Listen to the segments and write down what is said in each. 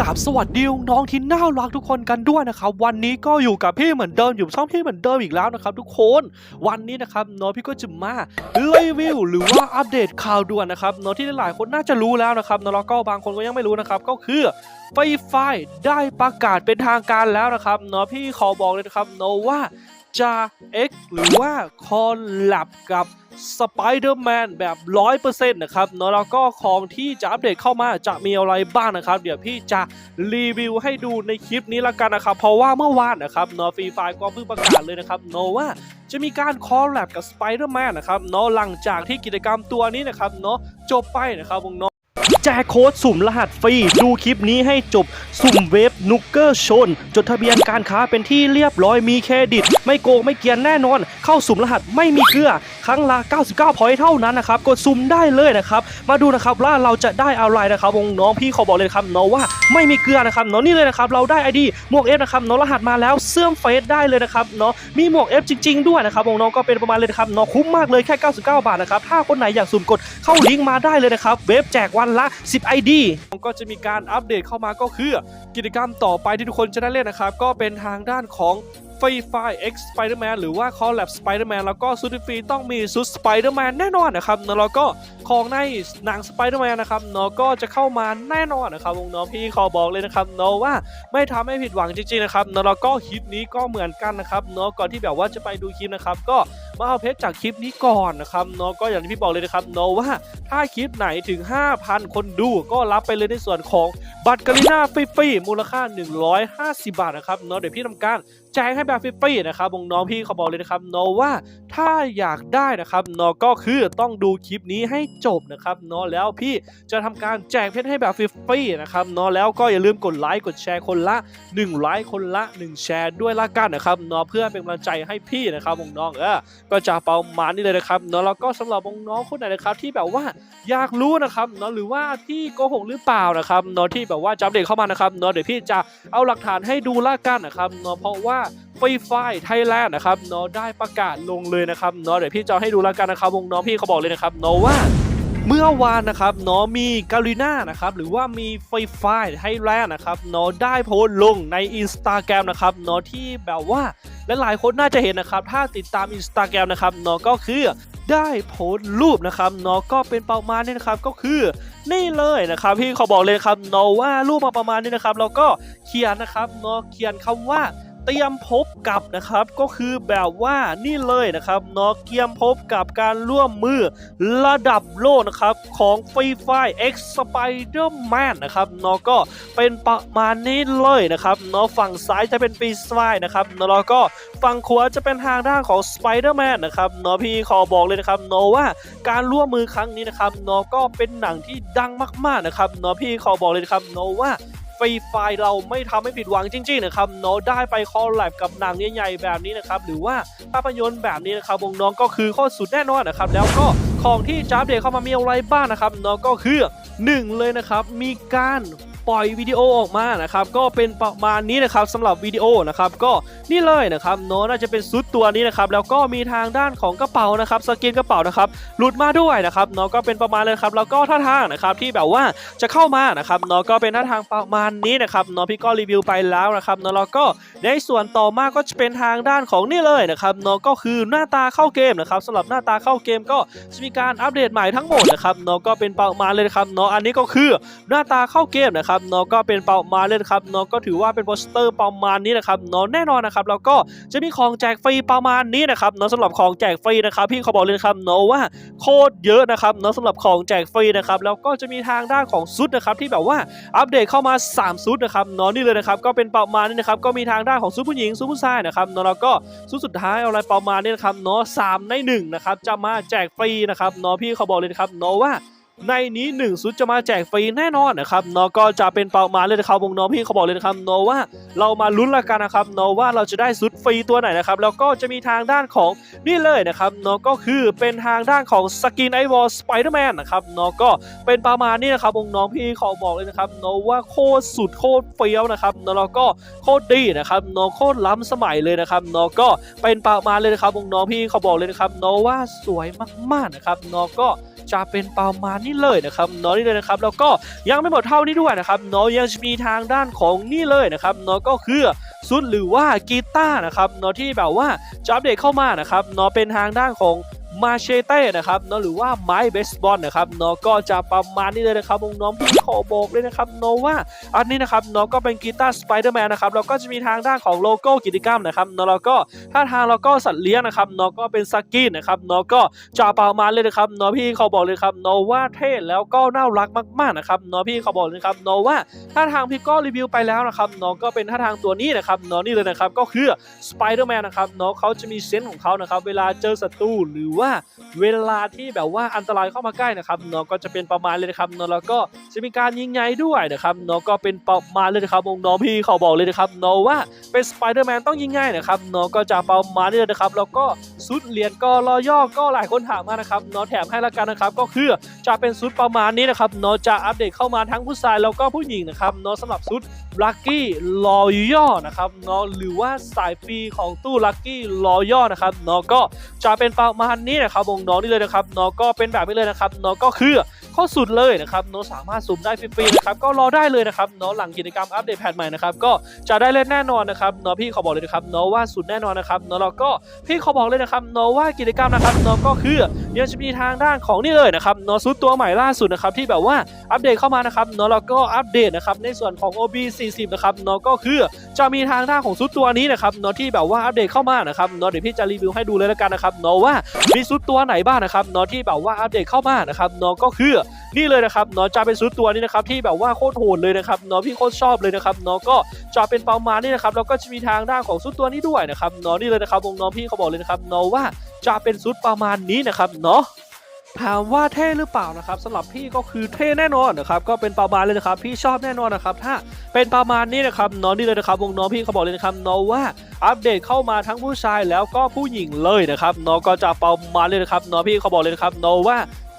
กราบสวัสดีน้องที่น่ารักทุกคนกันด้วยนะครับ วันนี้ก็อยู่กับพี่เหมือนเดิมอยู่ช่องพี่เหมือนเดิมอีกแล้วนะครับ ทุกคนวันนี้นะครับน้องพี่ก็จะมารีวิวหรือว่าอัปเดตข่าวด่วนนะครับน้องที่หลายคนน่าจะรู้แล้วนะครับน้องแล้วก็บางคนก็ยังไม่รู้นะครับก็คือไฟไฟได้ประกาศเป็นทางการแล้วนะครับน้องพี่ขอบอกเลยนะครับน้องว่า จะ X หรือว่าคอลแลบกับสไปเดอร์แมนแบบ 100%นะครับเนาะแล้วก็ของที่จะอัปเดตเข้ามาจะมีอะไรบ้างนะครับ เดี๋ยวพี่จะรีวิวให้ดูในคลิปนี้ละกันนะครับ เพราะว่าเมื่อวานนะครับเนาะฟรีไฟก็เพิ่งประกาศเลยนะครับเนาะว่าจะมีการคอลแลบกับสไปเดอร์แมนนะครับเนาะหลังจากที่กิจกรรมตัวนี้นะครับเนาะจบไปนะครับวงเนาะ แจกโค้ดสุ่มรหัสฟรี ดูคลิปนี้ให้จบ สุ่มเวฟนุกเกอร์ชน จดทะเบียนการค้าเป็นที่เรียบร้อยมีเครดิต ไม่โกงไม่เกียนแน่นอน เข้าสุ่มรหัสไม่มีเกลือ ครั้งละ99พอยต์เท่านั้นนะครับกดสุ่มได้เลยนะครับมาดูนะครับว่าเราจะได้อะไรนะครับวงน้องพี่ขอบอกเลยครับเนาะว่าไม่มีเกลือนะครับเนาะนี่เลยนะครับเราได้ไอดีหมวกเอฟนะครับเนาะรหัสมาแล้วเสื่อมเฟซได้เลยนะครับเนาะมีหมวกเอฟจริง ๆด้วยนะครับวงน้องก็เป็นประมาณเลยนะครับเนาะคุ้มมากเลยแค่ 99 บาทนะครับถ้าคนไหนอยากสุ่มกดเข้าลิงก์มาได้เลยนะครับเว็บแจกวันละ 10 ID ก็จะมีการอัปเดตเข้ามาก็คือกิจกรรมต่อไปที่ทุกคนจะได้เล่นนะครับก็เป็นทางด้านของ ฟรีไฟเอ็กซ์สไปเดอร์แมนหรือว่าคอลแลบสไปเดอร์แมนแล้วก็ซูดฟีต้องมีซูดสไปเดอร์แมนแน่นอนนะครับแล้วก็ ของในหนัง Spider-Man นะครับเนาะก็จะเข้ามาแน่นอนนะครับวงน้องพี่ขอบอกเลยนะครับเนาะว่าไม่ทำให้ผิดหวังจริงๆนะครับเนาะแล้วก็คลิปนี้ก็เหมือนกันนะครับเนาะก่อนที่แบบว่าจะไปดูคลิปนะครับก็มาเอาเพชรจากคลิปนี้ก่อนนะครับเนาะก็อย่างที่พี่บอกเลยนะครับเนาะว่าถ้าคลิปไหนถึง 5,000 คนดูก็รับไปเลยในส่วนของบัตรกาลิน่าฟรีๆมูลค่า 150 บาทนะครับเนาะเดี๋ยวพี่ทำการแจ้งให้แบบฟรีๆนะครับวงน้องพี่เขาบอกเลยนะครับเนาะว่าถ้าอยากได้นะครับเนาะก็คือต้องดูคลิปนี้ให้จบนะครับเนาะแล้วพี่จะทำการแจกเพชรให้แบบฟรีๆนะครับเนาะแล้วก็อย่าลืมกดไลค์กดแชร์คนละ1ไลค์คนละ 1 แชร์ด้วยละกันนะครับเนาะเพื่อเป็นกำลังใจให้พี่นะครับวงน้องเออก็จะเประมานี้เลยนะครับเนาะแล้วก็สำหรับวงน้องคนไหนนะครับที่แบบว่าอยากรู้นะครับเนาะหรือว่าที่โกหกหรือเปล่านะครับเนาะที่แบบว่าจับเด็กเข้ามานะครับเนาะเดี๋ยวพี่จะเอาหลักฐานให้ดูละกันนะครับเนาะเพราะว่า ฟรีไฟไทยแลนด์นะครับเนาะได้ประกาศลงเลยนะครับเนาะเดี๋ยวพี่จะให้ดูแล้วกันนะครับวงน้องพี่เขาบอกเลยนะครับเนาะว่าเมื่อวานนะครับเนาะมีกาลิน่านะครับหรือว่ามีไฟไฟไทยแลนด์นะครับเนาะได้โพสต์ลงใน Instagram นะครับเนาะที่แบบว่าหลายๆคนน่าจะเห็นนะครับ ถ้าติดตาม Instagram นะครับเนาะก็คือได้โพสต์รูปนะครับเนาะก็เป็นประมาณนี้นะครับก็คือนี่เลยนะครับพี่เขาบอกเลยครับเนาะว่ารูปมาประมาณนี้นะครับแล้วก็เขียนนะครับเนาะเขียนคำว่า เตรียมพบกับนะครับก็คือแบบว่านี่เลยนะครับเนาะเตรียมพบกับการร่วมมือระดับโลกนะครับของฟรีไฟ X Spider-Man นนะครับเนาะก็เป็นประมาณนี้เลยนะครับเนาะฝั่งซ้ายจะเป็นฟรีไฟนะครับนาะแล้วก็ฝั่งขวาจะเป็นทางด้านของ Spider-Man นะครับเนาะพี่ขอบอกเลยนะครับเนาะว่าการร่วมมือครั้งนี้นะครับเนาะก็เป็นหนังที่ดังมากๆนะครับเนาะพี่ขอบอกเลยนะครับเนาะว่า ฟรีไฟเราไม่ทำให้ผิดหวังจริงๆนะครับเนาะได้ไปคอลแลบกับหนังใหญ่ๆแบบนี้นะครับหรือว่าภาพยนตร์แบบนี้นะครับวงน้องก็คือข้อสุดแน่นอนนะครับแล้วก็ของที่จ้าเดตเข้ามามีอะไรบ้างนะครับเนาะก็คือหนึ่งเลยนะครับมีการ ปล่อยวิดีโอออกมานะครับก็เป็นประมาณนี้นะครับสำหรับวิดีโอนะครับก็นี่เลยนะครับเนาะน่าจะเป็นซุดตัวนี้นะครับแล้วก็มีทางด้านของกระเป๋านะครับสกินกระเป๋านะครับหลุดมาด้วยนะครับเนาะก็เป็นประมาณเลยครับแล้วก็ท่าทางนะครับที่แบบว่าจะเข้ามานะครับเนาะก็เป็นหน้าทางประมาณนี้นะครับเนาะพี่ก็รีวิวไปแล้วนะครับเนาะแล้วก็ในส่วนต่อมาก็จะเป็นทางด้านของนี่เลยนะครับเนาะก็คือหน้าตาเข้าเกมนะครับสำหรับหน้าตาเข้าเกมก็จะมีการอัปเดตใหม่ทั้งหมดนะครับเนาะก็เป็นประมาณเลยครับเนาะอันนี้ก็คือหน้าตาเข้าเกมนะครับเนาะก็เป็นเประมาเลยนครับเนาะก็ถือว่าเป็นโปสเตอร์เประมาณนี้นะครับเนาะแน่นอนนะครับแล้วก็จะมีของแจกฟรีประมาณนี้นะครับเนาะสำหรับของแจกฟรีนะครับพี่เขาบอกเลยนครับเนาะว่าโคตรเยอะนะครับเนาะสำหรับของแจกฟรีนะครับแล้วก็จะมีทางด้านของซุดนะครับที่แบบว่าอัปเดตเข้ามา 3 ซุดนะครับเนาะนี่เลยนะครับก็เป็นประมาณนี้นะครับก็มีทางด้านของซุดผู้หญิงซุดผู้ชายนะครับเนาะแล้วก็ซุดสุดท้ายอะไรประมาณนี้นะครับเนาะสามในหนึ่งนะครับจะมาแจกฟรีนะครับเนาะพี่เขาบอกเลยนครับเนาะว่า ในนี้หนึ่งซุดจะมาแจกฟรีแน่นอนนะครับเนาะก็จะเป็นเประมาเลยนะครับวงน้องพี่เขาบอกเลยนะครับเนาะว่าเรามาลุ้นละกันนะครับเนาะว่าเราจะได้ซุดฟรีตัวไหนนะครับแล้วก็จะมีทางด้านของนี่เลยนะครับเนาะก็คือเป็นทางด้านของสกินไอวอลสไปเดอร์แมนนะครับเนาะก็เป็นประมาณนี้นะครับวงน้องพี่เขอบอกเลยนะครับเนาะว่าโคตรสุดโคตรเฟี้ยวนะครับเนาะแล้วก็โคตรดีนะครับเนาะโคตรล้ำสมัยเลยนะครับเนาะก็เป็นประมาณเลยนะครับวงน้องพี่เขาบอกเลยนะครับเนาะว่าสวยมากๆนะครับเนาะก็ จะเป็นประมาณนี่เลยนะครับเนาะนี่เลยนะครับแล้วก็ยังไม่หมดเท่านี้ด้วยนะครับเนาะยังจะมีทางด้านของนี่เลยนะครับเนาะก็คือซุดหรือว่ากีตาร์นะครับเนาะที่แบบว่าจะอัปเดตเข้ามานะครับเนาะเป็นทางด้านของ มาเชเต้นะครับเนาะหรือว่าไม้เบสบอลนะครับเนาะก็จะประมาณนี้เลยนะครับน้องพี่ขอบอกเลยนะครับเนาะว่าอันนี้นะครับเนาะก็เป็นกีตาร์สไปเดอร์แมนนะครับแล้วก็จะมีทางด้านของโลโก้กิจกรรมนะครับเนาะแล้วก็ถ้าทางเราก็สัตว์เลี้ยงนะครับเนาะก็เป็นสกินนะครับเนาะก็จะประมาณเลยนะครับเนาะพี่เขาบอกเลยครับเนาะว่าเท่แล้วก็น่ารักมากๆนะครับเนาะพี่เขาบอกเลยครับเนาะว่าถ้าทางพี่ก็รีวิวไปแล้วนะครับเนาะก็เป็นท่าทางตัวนี้นะครับเนาะนี่เลยนะครับก็คือสไปเดอร์แมนนะครับเนาะเขาจะมีเซนส์ของเขานะครับเวลาเจอศัตรูหรือว่าเวลาที่แบบว่าอันตรายเข้ามาใกล้นะครับเนาะก็จะเป็นประมาณเลยนะครับเนาะแล้วก็จะมีการยิงไงด้วยนะครับเนาะก็เป็นประมาณเลยนะครับน้องพี่เขาบอกเลยนะครับเนาะว่าเป็นสไปเดอร์แมนต้องยิงไงนะครับเนาะก็จะประมาณนี้เลยนะครับแล้วก็ซุดเหรียญก็รอย่อก็หลายคนถามมานะครับเนาะแถมให้ละกันนะครับก็คือจะเป็นซุดประมาณนี้นะครับเนาะจะอัปเดตเข้ามาทั้งผู้ชายแล้วก็ผู้หญิงนะครับเนาะสำหรับซุด ลัคกี้ลอย่อนะครับเนาะหรือว่าสายฟรีของตู้ลัคกี้ลอย่อนะครับเนาะก็จะเป็นประมาณนี้นะครับวงน้องนี่เลยนะครับเนาะก็เป็นแบบนี้เลยนะครับเนาะก็คือ ข้อสุดเลยนะครับเนาะสามารถสุ่มได้ฟรีๆนะครับก็รอได้เลยนะครับเนาะหลังกิจกรรมอัปเดตแพทใหม่นะครับก็จะได้เล่นแน่นอนนะครับเนาะพี่ขอบอกเลยนะครับเนาะว่าสุดแน่นอนนะครับเนาะแล้วก็พี่ขอบอกเลยนะครับเนาะว่ากิจกรรมนะครับเนาะก็คือยังจะมีทางด้านของนี่เลยนะครับเนาะซุดตัวใหม่ล่าสุดนะครับที่แบบว่าอัปเดตเข้ามานะครับเนาะแล้วก็อัปเดตนะครับในส่วนของ OB 40นะครับเนาะก็คือจะมีทางด้านของซุดตัวนี้นะครับเนาะที่แบบว่าอัปเดตเข้ามานะครับเนาะเดี๋ยวพี่จะรีวิวให้ดูเลยแล้วกันนะครับเนาะว่ามีซุดตัวไหนบ้างนะครับเนาะที่แบบว่าอัปเดตเข้ามานะครับเนาะก็คือ นี่เลยนะครับเนาะจะเป็นซุดตัวนี้นะครับที่แบบว่าโคตรโหดเลยนะครับเนาะพี่โคตรชอบเลยนะครับเนาะก็จะเป็นประมาณนี้นะครับแล้วก็จะมีทางด้านของซุดตัวนี้ด้วยนะครับเนาะนี่เลยนะครับวงน้องพี่เขาบอกเลยนะครับเนาะว่าจะเป็นซุดประมาณนี้นะครับเนาะถามว่าเท่หรือเปล่านะครับสำหรับพี่ก็คือเท่แน่นอนนะครับก็เป็นประมาณเลยนะครับ พี่ชอบแน่นอนนะครับถ้าเป็นประมาณนี้นะครับเนาะนี่เลยนะครับวงน้องพี่เขาบอกเลยนะครับเนาะว่าอัปเดตเข้ามาทั้งผู้ชายแล้วก็ผู้หญิงเลยนะครับเนาะก็จะประมาณเลยนะครับเนาะพี่เขาบอกเลยนะครับเนาะว่า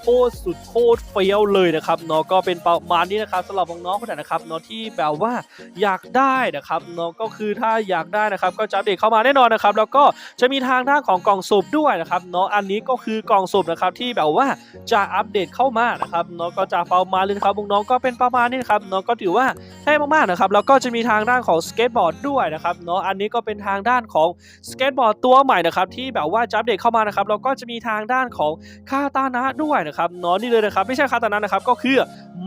คตรสุดโคตรเฟี้ยวเลยนะครับเนาะก็เป็นประมาณนี้นะครับสำหรับน้องๆคนไหนนะครับเนาะที่แบบว่าอยากได้นะครับเนาะก็คือถ้าอยากได้นะครับก็จะอัปเดตเข้ามาแน่นอนนะครับแล้วก็จะมีทางด้านของกล่องสุ่มด้วยนะครับเนาะอันนี้ก็คือกล่องสุ่มนะครับที่แบบว่าจะอัปเดตเข้ามานะครับเนาะก็จะประมาเลยนะครับน้องๆก็เป็นประมาณนี้นะครับเนาะก็ถือว่าเท่มากๆนะครับแล้วก็จะมีทางด้านของสเก็ตบอร์ดด้วยนะครับเนาะอันนี้ก็เป็นทางด้านของสเก็ตบอร์ดตัวใหม่นะครับที่แบบว่าจะอัปเดตเข้ามานะครับแล้วก็จะมีทางด้านของคาตานะด้วยนะครับเนอนนี่เลยนะครับไม่ใช่คาตานะนะครับก็คือ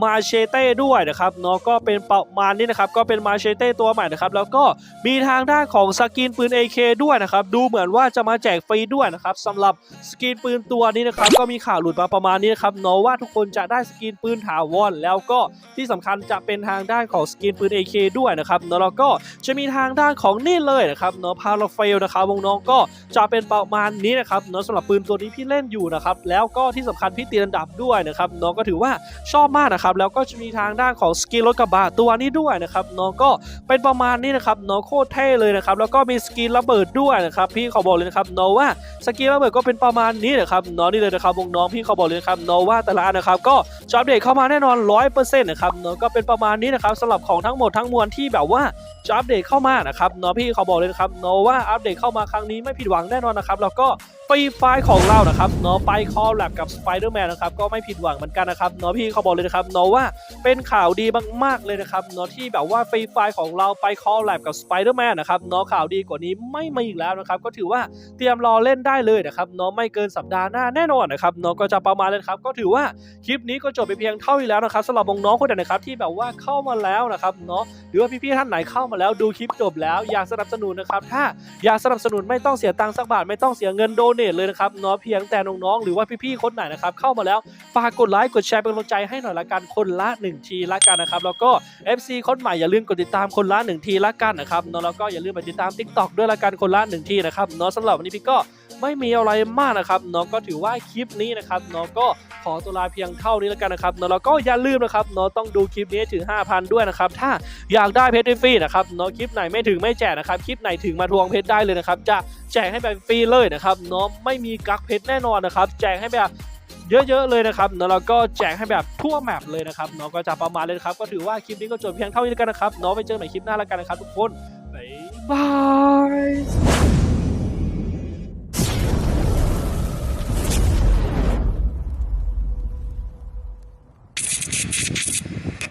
มาเชเต้ด้วยนะครับเนาะก็เป็นประมาณนี้นะครับก็เป็นมาเชเต้ตัวใหม่นะครับแล้วก็มีทางด้านของสกินปืน AK ด้วยนะครับดูเหมือนว่าจะมาแจกฟรีด้วยนะครับสำหรับสกินปืนตัวนี้นะครับก็มีข่าวหลุดมาประมาณนี้นะครับเนาะว่าทุกคนจะได้สกินปืนถาวรแล้วก็ที่สำคัญจะเป็นทางด้านของสกินปืน AK ด้วยนะครับเนาะแล้วก็จะมีทางด้านของนี่เลยนะครับเนาะพาราเฟลนะครับวงน้องก็จะเป็นประมาณนี้นะครับเนาะสำหรับปืนตัวนี้พี่เล่นอยู่นะครับแล้วก็ที่สำคัญพี่ตีระดับด้วยนะครับน้องก็ถือว่าชอบมากนะครับแล้วก็จะมีทางด้านของสกินรถกระบะตัวนี้ด้วยนะครับน้องก็เป็นประมาณนี้นะครับน้องโคตรเท่เลยนะครับแล้วก็มีสกินระเบิดด้วยนะครับพี่ขอบอกเลยนะครับน้องว่าสกินระเบิดก็เป็นประมาณนี้นะครับน้องนี่เลยนะครับวงน้องพี่เขาบอกเลยนะครับน้องว่าแต่ละอันนะครับก็จอัปเดตเข้ามาแน่นอน100%นะครับน้องก็เป็นประมาณนี้นะครับสำหรับของทั้งหมดทั้งมวลที่แบบว่าจะอัปเดตเข้ามานะครับน้องพี่เขาบอกเลยนะครับน้องว่าอัปเดตเข้ามาครั้งนี้ไม่ผิดหวังแน่นอนนะครับแล้วก็ ฟรีไฟของเรานะครับเนาะไปคอลแลบกับ Spider-Man นนะครับก็ไม่ผิดหวังเหมือนกันนะครับเนาะพี่เขาบอกเลยนะครับเนาะว่าเป็นข่าวดีมากๆเลยนะครับเนาะที่แบบว่าฟรีไฟของเราไปคอลแลบกับ Spider-Man นนะครับเนาะข่าวดีกว่านี้ไม่มีอีกแล้วนะครับก็ถือว่าเตรียมรอเล่นได้เลยนะครับเนาะไม่เกินสัปดาห์หน้าแน่นอนนะครับเนาะก็จะประมาณเลยครับก็ถือว่าคลิปนี้ก็จบไปเพียงเท่านี้แล้วนะครับสำหรับน้องๆคนไหนนะครับที่แบบว่าเข้ามาแล้วนะครับเนาะหรือว่าพี่ๆท่านไหนเข้ามาแล้วดูคลิปจบแล้วอยากสนับสนุนนะครับถ้าอยากสนับสนุนไม่ต้องเสียตังค์สักบาทไม่ต้องเสียเงินโดเนตเลยนะครับเนาะเพียงแต่น้องๆหรือว่าพี่ๆคนไหนนะครับเข้ามาแล้วฝากกดไลค์กดแชร์เป็นกำลังใจให้หน่อยละกันคนละ 1 ทีละกันนะครับแล้วก็ FC คนใหม่อย่าลืมกดติดตามคนละ 1 ทีละกันนะครับเนาะแล้วก็อย่าลืมไปติดตาม TikTok ด้วยละกันคนละ 1 ทีนะครับเนาะสำหรับวันนี้พี่ก็ ไม่มีอะไรมากนะครับเนาะก็ถือว่าคลิปนี้นะครับเนาะก็ขอตัวลาเพียงเท่านี้และกันนะครับเนาะแล้วก็อย่าลืมนะครับเนาะต้องดูคลิปนี้ถึง 5,000 ด้วยนะครับถ้าอยากได้เพชรฟรีนะครับเนาะคลิปไหนไม่ถึงไม่แจกนะครับคลิปไหนถึงมาทวงเพชรได้เลยนะครับจะแจกให้แบบฟรีเลยนะครับเนาะไม่มีกักเพชรแน่นอนนะครับแจกให้แบบเยอะๆเลยนะครับเนาะแล้วก็แจกให้แบบทั่วแมปเลยนะครับเนาะก็จะประมาณเลยครับก็ถือว่าคลิปนี้ก็จบเพียงเท่านี้แล้วกันนะครับเนาะไปเจอกันใหม่คลิปหน้าแล้วกันนะครับทุกคนบ๊ายบาย